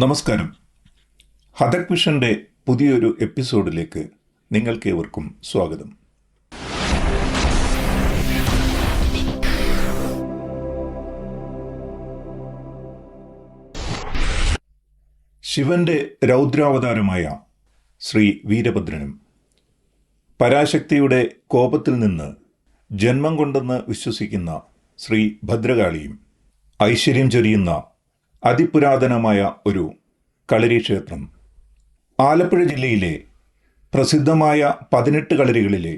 നമസ്കാരം. ഹതക് മിഷന്റെ പുതിയൊരു എപ്പിസോഡിലേക്ക് നിങ്ങൾക്കേവർക്കും സ്വാഗതം. ശിവന്റെ രൗദ്രാവതാരമായ ശ്രീ വീരഭദ്രനും പരാശക്തിയുടെ കോപത്തിൽ നിന്ന് ജന്മം കൊണ്ടെന്ന് വിശ്വസിക്കുന്ന ശ്രീ ഭദ്രകാളിയും ഐശ്വര്യം ചൊരിയുന്ന അതിപുരാതനമായ ഒരു കളരി ക്ഷേത്രം ആലപ്പുഴ ജില്ലയിലെ പ്രസിദ്ധമായ പതിനെട്ട് കളരികളിലെ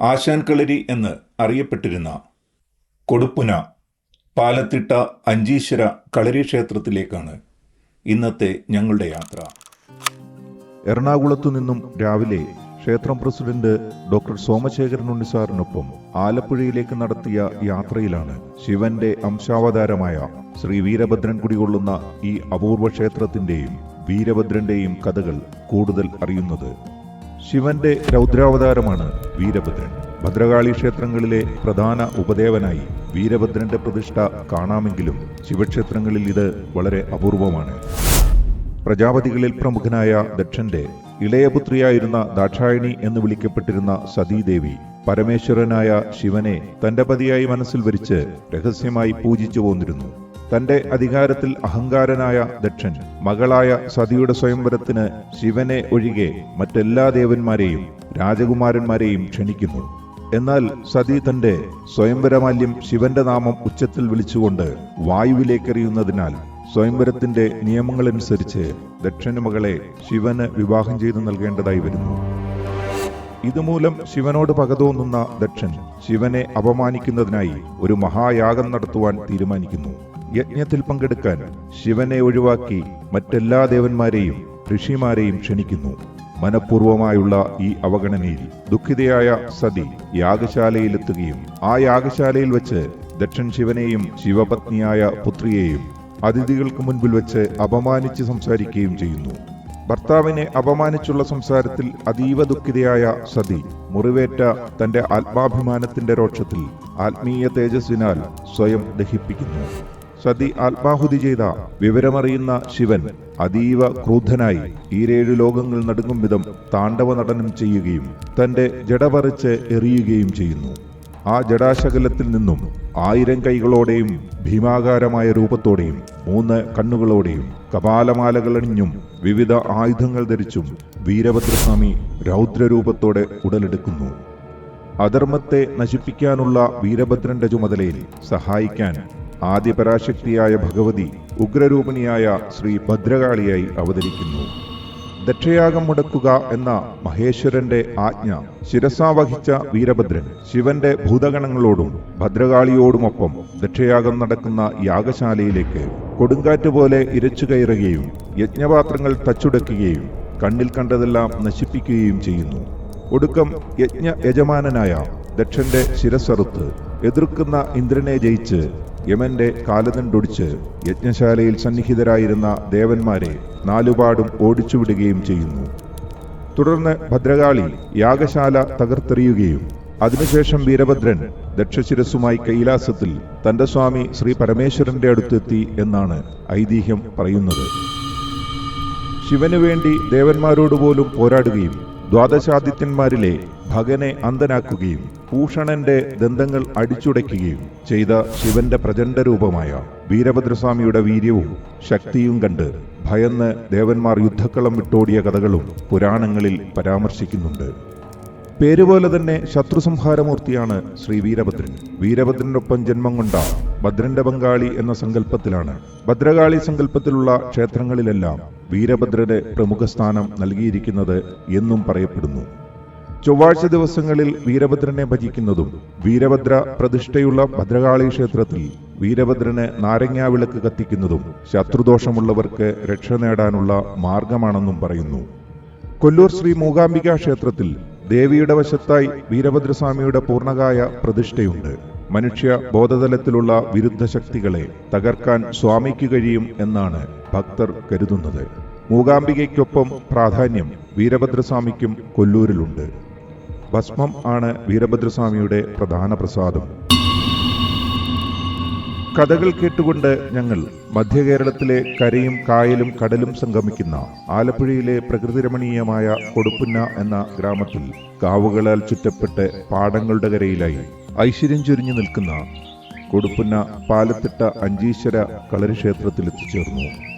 ആശാൻ കളരി എന്ന് അറിയപ്പെട്ടിരുന്ന കൊടുപ്പുന പാലത്തിട്ട അഞ്ചീശ്വര കളരി ക്ഷേത്രത്തിലേക്കാണ് ഇന്നത്തെ ഞങ്ങളുടെ യാത്ര. എറണാകുളത്തു നിന്നും രാവിലെ ക്ഷേത്രം പ്രസിഡന്റ് ഡോക്ടർ സോമശേഖരൻ ഉണ്ണിസാറിനൊപ്പം ആലപ്പുഴയിലേക്ക് നടത്തിയ യാത്രയിലാണ് ശിവന്റെ അംശാവതാരമായ ശ്രീ വീരഭദ്രൻ കുടികൊള്ളുന്ന ഈ അപൂർവ ക്ഷേത്രത്തിന്റെയും വീരഭദ്രന്റെയും കഥകൾ കൂടുതൽ അറിയുന്നത്. ശിവന്റെ രൗദ്രാവതാരമാണ് വീരഭദ്രൻ. ഭദ്രകാളി ക്ഷേത്രങ്ങളിലെ പ്രധാന ഉപദേവനായി വീരഭദ്രന്റെ പ്രതിഷ്ഠ കാണാമെങ്കിലും ശിവക്ഷേത്രങ്ങളിൽ ഇത് വളരെ അപൂർവമാണ്. പ്രജാപതികളിൽ പ്രമുഖനായ ദക്ഷന്റെ ഇളയപുത്രിയായിരുന്ന ദാക്ഷായണി എന്ന് വിളിക്കപ്പെട്ടിരുന്ന സതീദേവി പരമേശ്വരനായ ശിവനെ തന്റെ പതിയായി മനസ്സിൽ വരിച്ച് രഹസ്യമായി പൂജിച്ചു പോന്നിരുന്നു. തന്റെ അധികാരത്തിൽ അഹങ്കാരനായ ദക്ഷൻ മകളായ സതിയുടെ സ്വയംവരത്തിന് ശിവനെ ഒഴികെ മറ്റെല്ലാ ദേവന്മാരെയും രാജകുമാരന്മാരെയും ക്ഷണിക്കുന്നു. എന്നാൽ സതി തന്റെ സ്വയംവരമാല്യം ശിവന്റെ നാമം ഉച്ചത്തിൽ വിളിച്ചുകൊണ്ട് വായുവിലേക്കെറിയുന്നതിനാൽ സ്വയംവരത്തിന്റെ നിയമങ്ങളനുസരിച്ച് ദക്ഷന് മകളെ ശിവന് വിവാഹം ചെയ്തു നൽകേണ്ടതായി വരുന്നു. ഇതുമൂലം ശിവനോട് പകതോന്നുന്ന ദക്ഷൻ ശിവനെ അപമാനിക്കുന്നതിനായി ഒരു മഹായാഗം നടത്തുവാൻ തീരുമാനിക്കുന്നു. യജ്ഞത്തിൽ പങ്കെടുക്കാൻ ശിവനെ ഒഴിവാക്കി മറ്റെല്ലാ ദേവന്മാരെയും ഋഷിമാരെയും ക്ഷണിക്കുന്നു. മനഃപൂർവമായുള്ള ഈ അവഗണനയിൽ ദുഃഖിതയായ സതി യാഗശാലയിലെത്തുകയും ആ യാഗശാലയിൽ വെച്ച് ദക്ഷൻ ശിവനെയും ശിവപത്നിയായ പുത്രിയെയും അതിഥികൾക്ക് മുൻപിൽ വെച്ച് അപമാനിച്ച് സംസാരിക്കുകയും ചെയ്യുന്നു. ഭർത്താവിനെ അപമാനിച്ചുള്ള സംസാരത്തിൽ അതീവ ദുഃഖിതയായ സതി മുറിവേറ്റ തന്റെ ആത്മാഭിമാനത്തിന്റെ രോക്ഷത്തിൽ ആത്മീയ തേജസ്സിനാൽ സ്വയം ദഹിപ്പിക്കുന്നു. സതി ആത്മാഹുതി ചെയ്ത വിവരമറിയുന്ന ശിവൻ അതീവ ക്രൂദ്ധനായി ഈരേഴു ലോകങ്ങൾ നടുങ്ങും വിധം താണ്ഡവ നടനം ചെയ്യുകയും തന്റെ ജടപറിച്ച് എറിയുകയും ചെയ്യുന്നു. ആ ജടാശകലത്തിൽ നിന്നും ആയിരം കൈകളോടെയും ഭീമാകാരമായ രൂപത്തോടെയും മൂന്ന് കണ്ണുകളോടെയും കപാലമാലകളണിഞ്ഞും വിവിധ ആയുധങ്ങൾ ധരിച്ചും വീരഭദ്രസ്വാമി രൗദ്രരൂപത്തോടെ ഉടലെടുക്കുന്നു. അധർമ്മത്തെ നശിപ്പിക്കാനുള്ള വീരഭദ്രന്റെ ചുമതലയിൽ സഹായിക്കാൻ ആദ്യപരാശക്തിയായ ഭഗവതി ഉഗ്രരൂപിണിയായ ശ്രീ ഭദ്രകാളിയായി അവതരിക്കുന്നു. ദക്ഷയാഗം മുടക്കുക എന്ന മഹേശ്വരന്റെ ആജ്ഞ ശിരസാവഹിച്ച വീരഭദ്രൻ ശിവന്റെ ഭൂതഗണങ്ങളോടും ഭദ്രകാളിയോടുമൊപ്പം ദക്ഷയാഗം നടക്കുന്ന യാഗശാലയിലേക്ക് കൊടുങ്കാറ്റ് പോലെ ഇരച്ചു കയറുകയും യജ്ഞപാത്രങ്ങൾ തച്ചുടയ്ക്കുകയും കണ്ണിൽ കണ്ടതെല്ലാം നശിപ്പിക്കുകയും ചെയ്യുന്നു. ഒടുക്കം യജ്ഞ യജമാനനായ ദക്ഷന്റെ ശിരസ്സറുത്ത് എതിർക്കുന്ന ഇന്ദ്രനെ ജയിച്ച് യമന്റെ കാലതണ്ടൊടിച്ച് യജ്ഞശാലയിൽ സന്നിഹിതരായിരുന്ന ദേവന്മാരെ നാലുപാടും ഓടിച്ചുവിടുകയും ചെയ്യുന്നു. തുടർന്ന് ഭദ്രകാളി യാഗശാല തകർത്തെറിയുകയും അതിനുശേഷം വീരഭദ്രൻ ദക്ഷശിരസുമായി കൈലാസത്തിൽ തന്റെ സ്വാമി ശ്രീ പരമേശ്വരന്റെ അടുത്തെത്തി എന്നാണ് ഐതിഹ്യം പറയുന്നത്. ശിവനു വേണ്ടി ദേവന്മാരോട് പോലും പോരാടുകയും ദ്വാദശാദിത്യന്മാരിലെ ഭഗനെ അന്ധനാക്കുകയും ഭൂഷണന്റെ ദന്തങ്ങൾ അടിച്ചുടയ്ക്കുകയും ചെയ്ത ശിവന്റെ പ്രചണ്ഡ രൂപമായ വീരഭദ്രസ്വാമിയുടെ വീര്യവും ശക്തിയും കണ്ട് ഭയന്ന് ദേവന്മാർ യുദ്ധക്കളം വിട്ടോടിയ കഥകളും പുരാണങ്ങളിൽ പരാമർശിക്കുന്നുണ്ട്. പേരുപോലെ തന്നെ ശത്രുസംഹാരമൂർത്തിയാണ് ശ്രീ വീരഭദ്രൻ. വീരഭദ്രനൊപ്പം ജന്മം കൊണ്ട ഭദ്രന്റെ പങ്കാളി എന്ന സങ്കല്പത്തിലാണ്. ഭദ്രകാളി സങ്കല്പത്തിലുള്ള ക്ഷേത്രങ്ങളിലെല്ലാം വീരഭദ്രന് പ്രമുഖ സ്ഥാനം നൽകിയിരിക്കുന്നത് എന്നും പറയപ്പെടുന്നു. ചൊവ്വാഴ്ച ദിവസങ്ങളിൽ വീരഭദ്രനെ ഭജിക്കുന്നതും വീരഭദ്ര പ്രതിഷ്ഠയുള്ള ഭദ്രകാളി ക്ഷേത്രത്തിൽ വീരഭദ്രന് നാരങ്ങാവിളക്ക് കത്തിക്കുന്നതും ശത്രുദോഷമുള്ളവർക്ക് രക്ഷ നേടാനുള്ള മാർഗമാണെന്നും പറയുന്നു. കൊല്ലൂർ ശ്രീ മൂകാംബിക ക്ഷേത്രത്തിൽ ദേവിയുടെ വശത്തായി വീരഭദ്രസ്വാമിയുടെ പൂർണകായ പ്രതിഷ്ഠയുണ്ട്. മനുഷ്യ ബോധതലത്തിലുള്ള വിരുദ്ധ ശക്തികളെ തകർക്കാൻ സ്വാമിക്ക് കഴിയും എന്നാണ് ഭക്തർ കരുതുന്നത്. മൂകാംബികയ്ക്കൊപ്പം പ്രാധാന്യം വീരഭദ്രസ്വാമിക്കും കൊല്ലൂരിലുണ്ട്. ഭസ്മം ആണ് വീരഭദ്രസ്വാമിയുടെ പ്രധാന പ്രസാദം. കഥകൾ കേട്ടുകൊണ്ട് ഞങ്ങൾ മധ്യകേരളത്തിലെ കരയും കായലും കടലും സംഗമിക്കുന്ന ആലപ്പുഴയിലെ പ്രകൃതിരമണീയമായ കൊടുപ്പുന്ന എന്ന ഗ്രാമത്തിൽ കാവുകളാൽ ചുറ്റപ്പെട്ട് പാടങ്ങളുടെ കരയിലായി ഐശ്വര്യം ചൊരിഞ്ഞു നിൽക്കുന്ന കൊടുപ്പുന്ന പാലത്തിട്ട അഞ്ചീശ്വര കളരി ക്ഷേത്രത്തിൽ എത്തിച്ചേർന്നു.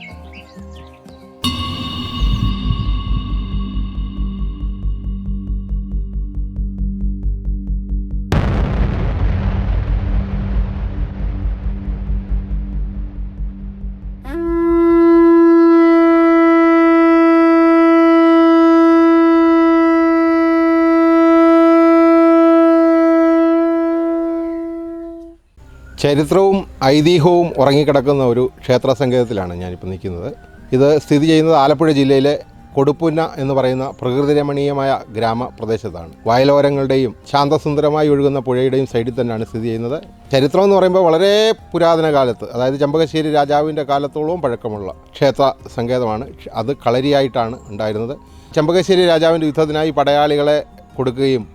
ചരിത്രവും ഐതിഹ്യവും ഉറങ്ങിക്കിടക്കുന്ന ഒരു ക്ഷേത്ര സങ്കേതത്തിലാണ് ഞാനിപ്പോൾ നിൽക്കുന്നത്. ഇത് സ്ഥിതി ചെയ്യുന്നത് ആലപ്പുഴ ജില്ലയിലെ കൊടുപ്പുന്ന എന്ന് പറയുന്ന പ്രകൃതിരമണീയമായ ഗ്രാമപ്രദേശത്താണ്. വയലോരങ്ങളുടെയും ശാന്തസുന്ദരമായി ഒഴുകുന്ന പുഴയുടെയും സൈഡിൽ തന്നെയാണ് സ്ഥിതി ചെയ്യുന്നത്. ചരിത്രം എന്ന് പറയുമ്പോൾ വളരെ പുരാതന കാലത്ത് അതായത് ചമ്പകശ്ശേരി രാജാവിന്റെ കാലത്തോളവും പഴക്കമുള്ള ക്ഷേത്ര സങ്കേതമാണ്. അത് കളരിയായിട്ടാണ് ഉണ്ടായിരുന്നത്. ചമ്പകശ്ശേരി രാജാവിന്റെ യുദ്ധത്തിനായി പടയാളികളെ കൊടുക്കുകയും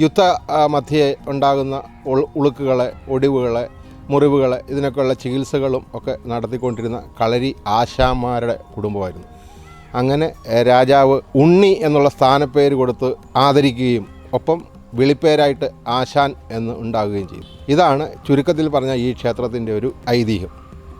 യുദ്ധ മധ്യേ ഉണ്ടാകുന്ന ഉളുക്കുകളെ ഒടിവുകളെ മുറിവുകളെ ഇതിനൊക്കെയുള്ള ചികിത്സകളും ഒക്കെ നടത്തിക്കൊണ്ടിരുന്ന കളരി ആശാമാരുടെ കുടുംബമായിരുന്നു. അങ്ങനെ രാജാവ് ഉണ്ണി എന്നുള്ള സ്ഥാനപ്പേര് കൊടുത്ത് ആദരിക്കുകയും ഒപ്പം വിളിപ്പേരായിട്ട് ആശാൻ എന്ന് ഉണ്ടാകുകയും ചെയ്തു. ഇതാണ് ചുരുക്കത്തിൽ പറഞ്ഞ ഈ ക്ഷേത്രത്തിന്റെ ഒരു ഐതിഹ്യം.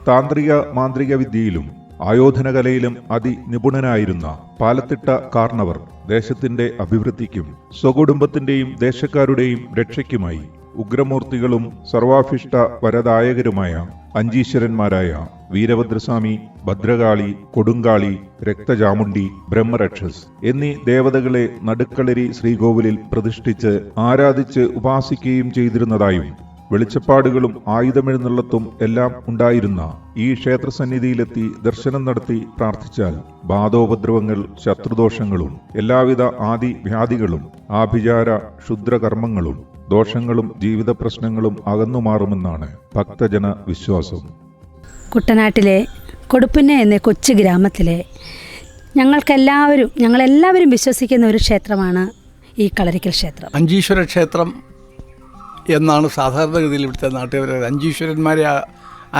താന്ത്രിക മാന്ത്രിക വിദ്യയിലും ആയോധനകലയിലും അതിനിപുണനായിരുന്ന പാലത്തിട്ട കാർണവർ ദേശത്തിന്റെ അഭിവൃദ്ധിക്കും സ്വകുടുംബത്തിന്റെയും ദേശക്കാരുടെയും രക്ഷയ്ക്കുമായി ഉഗ്രമൂർത്തികളും സർവാഭിഷ്ട വരദായകരുമായ അഞ്ചീശ്വരന്മാരായ വീരഭദ്രസ്വാമി ഭദ്രകാളി കൊടുങ്കാളി രക്തചാമുണ്ടി ബ്രഹ്മരക്ഷസ് എന്നീ ദേവതകളെ നടുക്കളരി ശ്രീകോവിലിൽ പ്രതിഷ്ഠിച്ച് ആരാധിച്ച് ഉപാസിക്കുകയും ചെയ്തിരുന്നതായും വെളിച്ചപ്പാടുകളും ആയുധമെഴുന്നള്ളത്തും എല്ലാം ഉണ്ടായിരുന്ന ഈ ക്ഷേത്രസന്നിധിയിലെത്തി ദർശനം നടത്തി പ്രാർത്ഥിച്ചാൽ ബാധോപദ്രവങ്ങൾ ശത്രുദോഷങ്ങളും എല്ലാവിധ ആദി വ്യാധികളും ആഭിചാര ക്ഷുദ്രകർമ്മങ്ങളും ദോഷങ്ങളും ജീവിത പ്രശ്നങ്ങളും അകന്നുമാറുമെന്നാണ് ഭക്തജന വിശ്വാസം. കുട്ടനാട്ടിലെ കൊടുപ്പുന്ന എന്ന കൊച്ചു ഗ്രാമത്തിലെ ഞങ്ങൾക്കെല്ലാവരും ഞങ്ങളെല്ലാവരും വിശ്വസിക്കുന്ന ഒരു ക്ഷേത്രമാണ് ഈ കളരിക്കൽ ക്ഷേത്രം. അഞ്ചീശ്വര ക്ഷേത്രം എന്നാണ് സാധാരണഗതിയിൽ ഇവിടുത്തെ നാട്ടുകാർ അഞ്ചീശ്വരന്മാരെ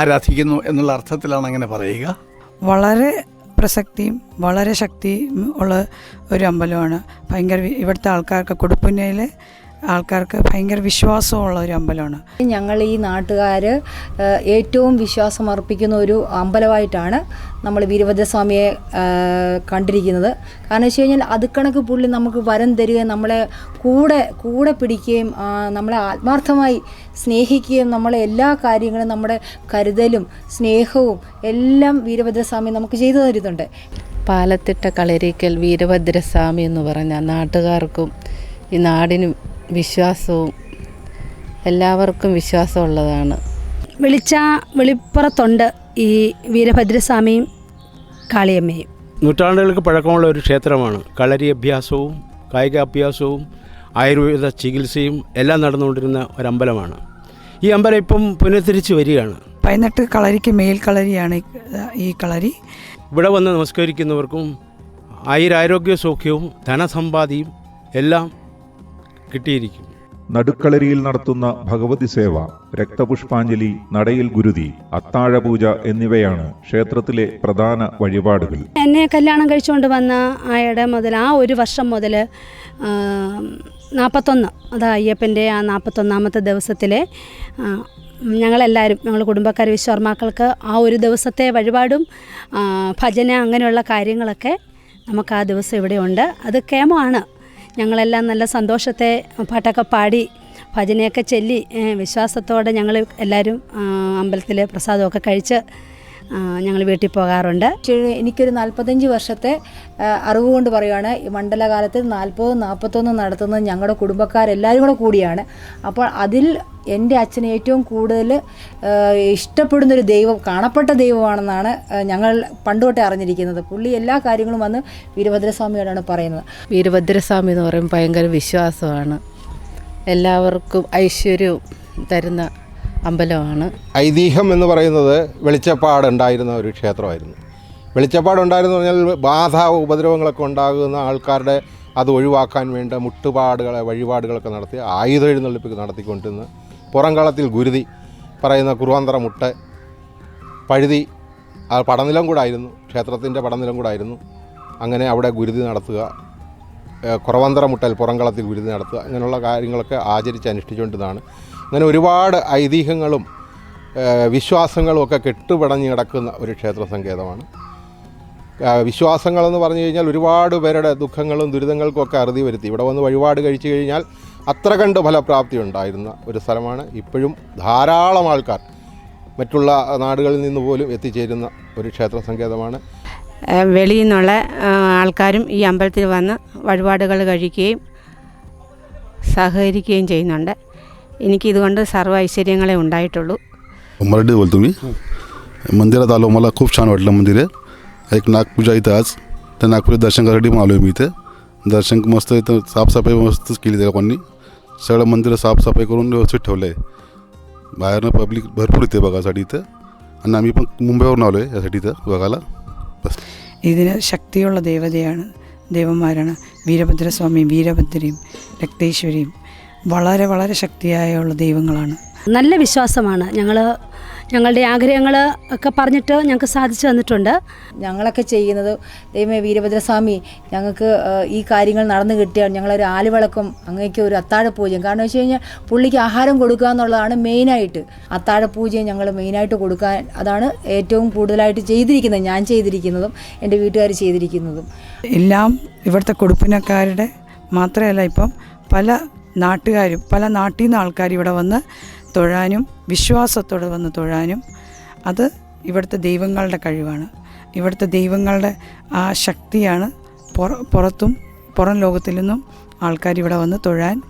ആരാധിക്കുന്നു എന്നുള്ള അർത്ഥത്തിലാണ് അങ്ങനെ പറയുക. വളരെ പ്രസക്തിയും വളരെ ശക്തിയും ഉള്ള ഒരു അമ്പലമാണ്. ഭയങ്കര ഇവിടുത്തെ ആൾക്കാർക്ക് കൊടുപ്പുന്നയിലെ ആൾക്കാർക്ക് ഭയങ്കര വിശ്വാസമുള്ള ഒരു അമ്പലമാണ്. ഞങ്ങൾ ഈ നാട്ടുകാർ ഏറ്റവും വിശ്വാസം അർപ്പിക്കുന്ന ഒരു അമ്പലമായിട്ടാണ് നമ്മൾ വീരഭദ്രസ്വാമിയെ കണ്ടിരിക്കുന്നത്. കാരണം വെച്ച് കഴിഞ്ഞാൽ അത് കണക്ക് പുള്ളി നമുക്ക് വരം തരികയും നമ്മളെ കൂടെ കൂടെ പിടിക്കുകയും നമ്മളെ ആത്മാർത്ഥമായി സ്നേഹിക്കുകയും നമ്മളെ എല്ലാ കാര്യങ്ങളും നമ്മുടെ കരുതലും സ്നേഹവും എല്ലാം വീരഭദ്രസ്വാമി നമുക്ക് ചെയ്തു തരുന്നുണ്ട് പാലത്തിട്ട കളരിക്കൽ വീരഭദ്രസ്വാമി എന്ന് പറഞ്ഞ നാട്ടുകാർക്കും ഈ നാടിന് വിശ്വാസവും എല്ലാവർക്കും വിശ്വാസമുള്ളതാണ്. വിളിച്ച വെളിപ്പുറത്തുണ്ട് ഈ വീരഭദ്രസ്വാമിയും കാളിയമ്മയും. നൂറ്റാണ്ടുകൾക്ക് പഴക്കമുള്ള ഒരു ക്ഷേത്രമാണ്. കളരി അഭ്യാസവും കായിക അഭ്യാസവും ആയുർവേദ ചികിത്സയും എല്ലാം നടന്നുകൊണ്ടിരുന്ന ഒരമ്പലമാണ്. ഈ അമ്പലം ഇപ്പം പുനഃത്തിരിച്ച് വരികയാണ്. പതിനെട്ട് കളരിക്ക് മേൽ കളരിയാണ് ഈ- ഈ കളരി. ഇവിടെ വന്ന് നമസ്കരിക്കുന്നവർക്കും ആയുരാരോഗ്യ സൗഖ്യവും ധനസമ്പാദിയും എല്ലാം കിട്ടിയിരിക്കും നടുക്കളരിയിൽ നടത്തുന്ന ഭഗവതി സേവ രക്തപുഷ്പാഞ്ജലി നടയിൽ ഗുരുതി അത്താഴപൂജ എന്നിവയാണ് ക്ഷേത്രത്തിലെ പ്രധാന വഴിപാടുകൾ. എന്നെ കല്യാണം കഴിച്ചുകൊണ്ട് വന്ന ആയുടെ മുതൽ ആ ഒരു വർഷം മുതൽ നാൽപ്പത്തൊന്ന് അത് അയ്യപ്പന്റെ ആ നാൽപ്പത്തൊന്നാമത്തെ ദിവസത്തിലെ ഞങ്ങളെല്ലാവരും ഞങ്ങൾ കുടുംബക്കാർ വിശ്വർമാക്കൾക്ക് ആ ഒരു ദിവസത്തെ വഴിപാടും ഭജന അങ്ങനെയുള്ള കാര്യങ്ങളൊക്കെ നമുക്ക് ആ ദിവസം ഇവിടെയുണ്ട്. അത് കേമമാണ് ഞങ്ങളെല്ലാം നല്ല സന്തോഷത്തെ പാട്ടൊക്കെ പാടി ഭജനയൊക്കെ ചൊല്ലി വിശ്വാസത്തോടെ ഞങ്ങൾ എല്ലാവരും അമ്പലത്തിൽ പ്രസാദമൊക്കെ കഴിച്ച് ഞങ്ങൾ വീട്ടിൽ പോകാറുണ്ട്. എനിക്കൊരു നാൽപ്പത്തഞ്ച് വർഷത്തെ അറിവ് കൊണ്ട് പറയുകയാണ് ഈ മണ്ഡലകാലത്ത് നാൽപ്പതും നാൽപ്പത്തൊന്നും നടത്തുന്നത് ഞങ്ങളുടെ കുടുംബക്കാരെല്ലാവരും കൂടെ കൂടിയാണ്. അപ്പോൾ അതിൽ എന്റെ അച്ഛൻ ഏറ്റവും കൂടുതൽ ഇഷ്ടപ്പെടുന്നൊരു ദൈവം കാണപ്പെട്ട ദൈവമാണെന്നാണ് ഞങ്ങൾ പണ്ടുതൊട്ടേ അറിഞ്ഞിരിക്കുന്നത്. പുള്ളി എല്ലാ കാര്യങ്ങളും വന്ന് വീരഭദ്രസ്വാമിയോടാണ് പറയുന്നത്. വീരഭദ്രസ്വാമി എന്ന് പറയുമ്പോൾ ഭയങ്കര വിശ്വാസമാണ്. എല്ലാവർക്കും ഐശ്വര്യവും തരുന്ന അമ്പലമാണ്. ഐതിഹ്യം എന്ന് പറയുന്നത് വെളിച്ചപ്പാടുണ്ടായിരുന്ന ഒരു ക്ഷേത്രമായിരുന്നു. വെളിച്ചപ്പാടുണ്ടായിരുന്നു പറഞ്ഞാൽ ബാധ ഉപദ്രവങ്ങളൊക്കെ ഉണ്ടാകുന്ന ആൾക്കാരുടെ അത് ഒഴിവാക്കാൻ വേണ്ട മുട്ടുപാടുകളെ വഴിപാടുകളൊക്കെ നടത്തി ആയുധ എഴുന്നള്ളിപ്പ് നടത്തിക്കൊണ്ടിരുന്ന പുറംകളത്തിൽ ഗുരുതി പറയുന്ന കുറുവാന്തറ മുട്ട പഴുതി ആ പടനിലം കൂടായിരുന്നു ക്ഷേത്രത്തിന്റെ പടനിലം കൂടായിരുന്നു. അങ്ങനെ അവിടെ ഗുരുതി നടത്തുക കുറവന്തറ മുട്ടൽ പുറംകളത്തിൽ ഗുരുതി നടത്തുക അങ്ങനെയുള്ള കാര്യങ്ങളൊക്കെ ആചരിച്ച് അനുഷ്ഠിച്ചുകൊണ്ടിരുന്നതാണ്. അങ്ങനെ ഒരുപാട് ഐതിഹ്യങ്ങളും വിശ്വാസങ്ങളും ഒക്കെ കെട്ടുപിടഞ്ഞ് കിടക്കുന്ന ഒരു ക്ഷേത്ര സങ്കേതമാണ്. വിശ്വാസങ്ങളെന്ന് പറഞ്ഞു കഴിഞ്ഞാൽ ഒരുപാട് പേരുടെ ദുഃഖങ്ങളും ദുരിതങ്ങൾക്കും ഒക്കെ അറുതി വരുത്തി. ഇവിടെ വന്ന് വഴിപാട് കഴിച്ചു കഴിഞ്ഞാൽ അത്ര കണ്ട് ഫലപ്രാപ്തി ഉണ്ടായിരുന്ന ഒരു സ്ഥലമാണ് ഇപ്പോഴും ധാരാളം ആൾക്കാർ മറ്റുള്ള നാടുകളിൽ നിന്ന് പോലും എത്തിച്ചേരുന്ന ഒരു ക്ഷേത്ര സങ്കേതമാണ് ഏഹ് വെളിയിൽ നിന്നുള്ള ആ, ആൾക്കാരും ഈ അമ്പലത്തിൽ വന്ന് വഴിപാടുകൾ കഴിക്കുകയും സഹകരിക്കുകയും ചെയ്യുന്നുണ്ട് എനിക്കിതുകൊണ്ട് സർവ്വ ഐശ്വര്യങ്ങളെ ഉണ്ടായിട്ടുള്ളൂ मराठी बोलतो मी मंदिरात आलो मला खूप छान वाटलं मंदिर आहे एक नागपूजा इथं आज त्या नागपूर दर्शन करायसाठी पण आलो मी इथे दर्शन मस्त इथं साफसफाई मस्तच केली त्या लोकांनी सगळं मंदिरं साफसफाई करून व्यवस्थित ठेवलं आहे बाहेरनं पब्लिक भरपूर येते बघासाठी इथं आणि आम्ही पण मुंबईवरून आलो आहे यासाठी इथं बघायला बस ഇതിന് ശക്തിയുള്ള ദേവതയാണ് ദേവന്മാരാണ് വീരഭദ്രസ്വാമിയും വീരഭദ്രയും രക്തേശ്വരിയും വളരെ വളരെ ശക്തിയായുള്ള ദൈവങ്ങളാണ് നല്ല വിശ്വാസമാണ് ഞങ്ങൾ ഞങ്ങളുടെ ആഗ്രഹങ്ങൾ ഒക്കെ പറഞ്ഞിട്ട് ഞങ്ങൾക്ക് സാധിച്ചു തന്നിട്ടുണ്ട്. ഞങ്ങളൊക്കെ ചെയ്യുന്നത് ദൈവമേ വീരഭദ്രസ്വാമി ഞങ്ങൾക്ക് ഈ കാര്യങ്ങൾ നടന്നു കിട്ടിയാൽ ഞങ്ങളൊരു ആലുവിളക്കും അങ്ങേക്ക് ഒരു അത്താഴ പൂജയും കാരണം വെച്ച് കഴിഞ്ഞാൽ പുള്ളിക്ക് ആഹാരം കൊടുക്കുക എന്നുള്ളതാണ് മെയിനായിട്ട് അത്താഴ പൂജയും ഞങ്ങൾ മെയിനായിട്ട് കൊടുക്കാൻ അതാണ് ഏറ്റവും കൂടുതലായിട്ട് ചെയ്തിരിക്കുന്നത് ഞാൻ ചെയ്തിരിക്കുന്നതും എന്റെ വീട്ടുകാർ ചെയ്തിരിക്കുന്നതും. എല്ലാം ഇവിടുത്തെ കൊടുപ്പിനക്കാരുടെ മാത്രമല്ല ഇപ്പം പല നാട്ടുകാരും പല നാട്ടിൽ നിന്ന് ആൾക്കാർ ഇവിടെ വന്ന് തൊഴാനും വിശ്വാസത്തോടെ വന്ന് തൊഴാനും അത് ഇവിടുത്തെ ദൈവങ്ങളുടെ കഴിവാണ്. ഇവിടുത്തെ ദൈവങ്ങളുടെ ആ ശക്തിയാണ് പുറ പുറത്തും പുറം ലോകത്തിൽ നിന്നും ആൾക്കാർ ഇവിടെ വന്ന് തൊഴാൻ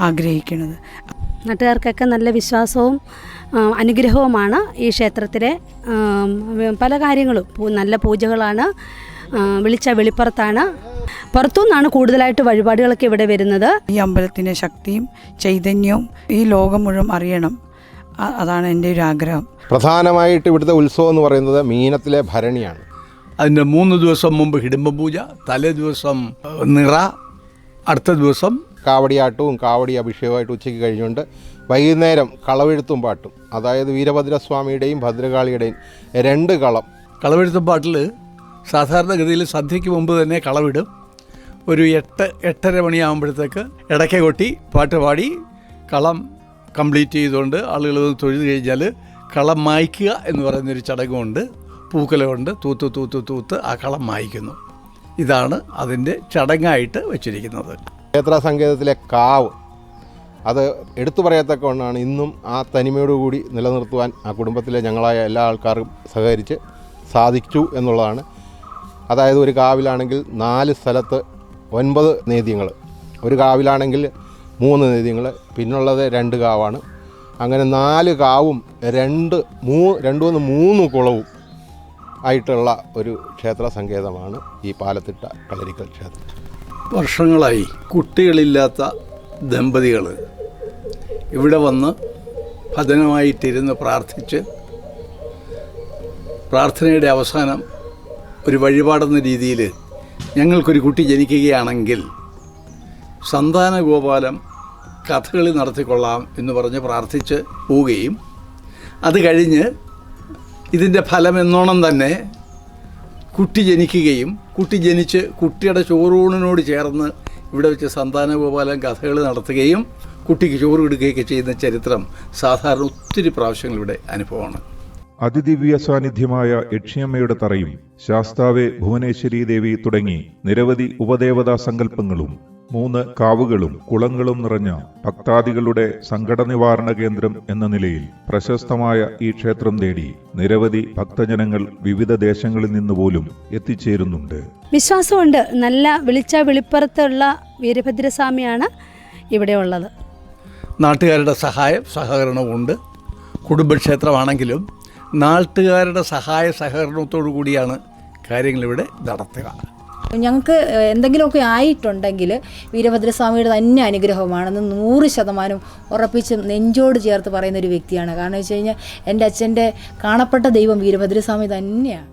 ആഗ്രഹിക്കുന്നത്. നാട്ടുകാർക്കൊക്കെ നല്ല വിശ്വാസവും അനുഗ്രഹവുമാണ് ഈ ക്ഷേത്രത്തിലെ പല കാര്യങ്ങളും. നല്ല പൂജകളാണ്. വിളിച്ച വെളിപ്പുറത്താണ്. പുറത്തുനിന്നാണ് കൂടുതലായിട്ട് വഴിപാടുകളൊക്കെ ഇവിടെ വരുന്നത്. ഈ അമ്പലത്തിന്റെ ശക്തിയും ചൈതന്യവും ഈ ലോകം മുഴുവൻ അറിയണം. അതാണ് എന്റെ ഒരു ആഗ്രഹം. പ്രധാനമായിട്ട് ഇവിടുത്തെ ഉത്സവം എന്ന് പറയുന്നത് മീനത്തിലെ ഭരണിയാണ്. അതിന്റെ മൂന്ന് ദിവസം മുമ്പ് ഹിഡിംബ പൂജ തലേ ദിവസം നിറ അടുത്ത ദിവസം കാവടിയാട്ടവും കാവടി അഭിഷേകമായിട്ട് ഉച്ചയ്ക്ക് കഴിഞ്ഞുകൊണ്ട് വൈകുന്നേരം കളവെഴുത്തും പാട്ടും അതായത് വീരഭദ്രസ്വാമിയുടെയും ഭദ്രകാളിയുടെയും രണ്ട് കളം. കളവെഴുത്തപ്പാട്ടിൽ സാധാരണഗതിയിൽ സന്ധ്യയ്ക്ക് മുമ്പ് തന്നെ കളവിടും. ഒരു എട്ട് എട്ടര മണിയാകുമ്പോഴത്തേക്ക് ഇടയ്ക്ക കൊട്ടി പാട്ട് പാടി കളം കംപ്ലീറ്റ് ചെയ്തുകൊണ്ട് ആളുകൾ തൊഴുത് കഴിഞ്ഞാൽ കളം മായ്ക്കുക എന്ന് പറയുന്നൊരു ചടങ്ങുണ്ട്. പൂക്കലമുണ്ട്. തൂത്ത് തൂത്ത് തൂത്ത് ആ കളം മായ്ക്കുന്നു. ഇതാണ് അതിന്റെ ചടങ്ങായിട്ട് വെച്ചിരിക്കുന്നത്. ക്ഷേത്ര സംഗീതത്തിലെ കാവ്. അത് എടുത്തു പറയത്തക്ക ഒന്നാണ്. ഇന്നും ആ തനിമയോടുകൂടി നിലനിർത്തുവാൻ ആ കുടുംബത്തിലെ ഞങ്ങളായ എല്ലാ ആൾക്കാർക്കും സഹകരിച്ച് സാധിച്ചു എന്നുള്ളതാണ് അതായത് ഒരു കാവിലാണെങ്കിൽ നാല് സ്ഥലത്ത് ഒൻപത് നേദ്യങ്ങൾ ഒരു കാവിലാണെങ്കിൽ മൂന്ന് നേദ്യങ്ങൾ പിന്നുള്ളത് രണ്ട് കാവാണ്. അങ്ങനെ നാല് കാവും രണ്ട് മൂ രണ്ടു മൂന്ന് മൂന്ന് കുളവും ആയിട്ടുള്ള ഒരു ക്ഷേത്ര സങ്കേതമാണ് ഈ പാലത്തിട്ട കളരിക്കൽ ക്ഷേത്രം. വർഷങ്ങളായി കുട്ടികളില്ലാത്ത ദമ്പതികൾ ഇവിടെ വന്ന് ഭജനമായിട്ടിരുന്ന് പ്രാർത്ഥിച്ച് പ്രാർത്ഥനയുടെ അവസാനം ഒരു വഴിപാടെന്ന രീതിയിൽ ഞങ്ങൾക്കൊരു കുട്ടി ജനിക്കുകയാണെങ്കിൽ സന്താന ഗോപാലം കഥകളി നടത്തിക്കൊള്ളാം എന്ന് പറഞ്ഞ് പ്രാർത്ഥിച്ച് പോവുകയും അത് കഴിഞ്ഞ് ഇതിന്റെ ഫലം എന്നോണം തന്നെ കുട്ടി ജനിക്കുകയും കുട്ടി ജനിച്ച് കുട്ടിയുടെ ചോറൂണിനോട് ചേർന്ന് ഇവിടെ വെച്ച് സന്താനഗോപാലം കഥകൾ നടത്തുകയും കുട്ടിക്ക് ചോറ് കൊടുക്കുകയൊക്കെ ചെയ്യുന്ന ചരിത്രം സാധാരണ ഒത്തിരി പ്രാവശ്യങ്ങളിവിടെ അനുഭവമാണ്. അതിദിവ്യ സാന്നിധ്യമായ യക്ഷിയമ്മയുടെ തറയും ശാസ്താവെ ഭുവനേശ്വരി ദേവി തുടങ്ങി നിരവധി ഉപദേവതാ സങ്കല്പങ്ങളും മൂന്ന് കാവുകളും കുളങ്ങളും നിറഞ്ഞ ഭക്താദികളുടെ സങ്കട നിവാരണ കേന്ദ്രം എന്ന നിലയിൽ പ്രശസ്തമായ ഈ ക്ഷേത്രം തേടി നിരവധി ഭക്തജനങ്ങൾ വിവിധ ദേശങ്ങളിൽ നിന്ന് പോലും എത്തിച്ചേരുന്നുണ്ട്. വിശ്വാസമുണ്ട്. നല്ല വിളിച്ച വെളിപ്പുറത്തുള്ള വീരഭദ്രസ്വാമിയാണ് ഇവിടെ ഉള്ളത്. നാട്ടുകാരുടെ സഹായം സഹകരണവും ഉണ്ട് കുടുംബക്ഷേത്രമാണെങ്കിലും നാട്ടുകാരുടെ സഹായ സഹകരണത്തോടു കൂടിയാണ് കാര്യങ്ങൾ ഇവിടെ നടത്തുക. ഞങ്ങൾക്ക് എന്തെങ്കിലുമൊക്കെ ആയിട്ടുണ്ടെങ്കിൽ വീരഭദ്രസ്വാമിയുടെ തന്നെ അനുഗ്രഹമാണെന്ന് നൂറ് ശതമാനം ഉറപ്പിച്ച് നെഞ്ചോട് ചേർത്ത് പറയുന്ന ഒരു വ്യക്തിയാണ്. കാരണം വെച്ച് കഴിഞ്ഞാൽ എന്റെ അച്ഛന്റെ കാണപ്പെട്ട ദൈവം വീരഭദ്രസ്വാമി തന്നെയാണ്.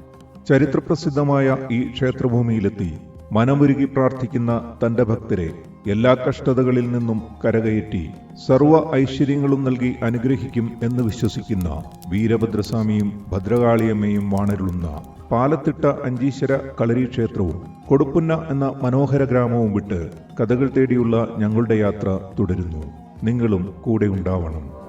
ചരിത്രപ്രസിദ്ധമായ ഈ ക്ഷേത്രഭൂമിയിലെത്തി മനമുരുകി പ്രാർത്ഥിക്കുന്ന തന്റെ ഭക്തരെ എല്ലാ കഷ്ടതകളിൽ നിന്നും കരകയറ്റി സർവ ഐശ്വര്യങ്ങളും നൽകി അനുഗ്രഹിക്കും എന്ന് വിശ്വസിക്കുന്ന വീരഭദ്രസ്വാമിയും ഭദ്രകാളിയമ്മയും വാണരുളുന്ന പാലത്തിട്ട അഞ്ചീശ്വര കളരി ക്ഷേത്രവും കൊടുപ്പുന്ന എന്ന മനോഹര ഗ്രാമവും വിട്ട് കഥകൾ തേടിയുള്ള ഞങ്ങളുടെ യാത്ര തുടരുന്നു. നിങ്ങളും കൂടെ ഉണ്ടാവണം.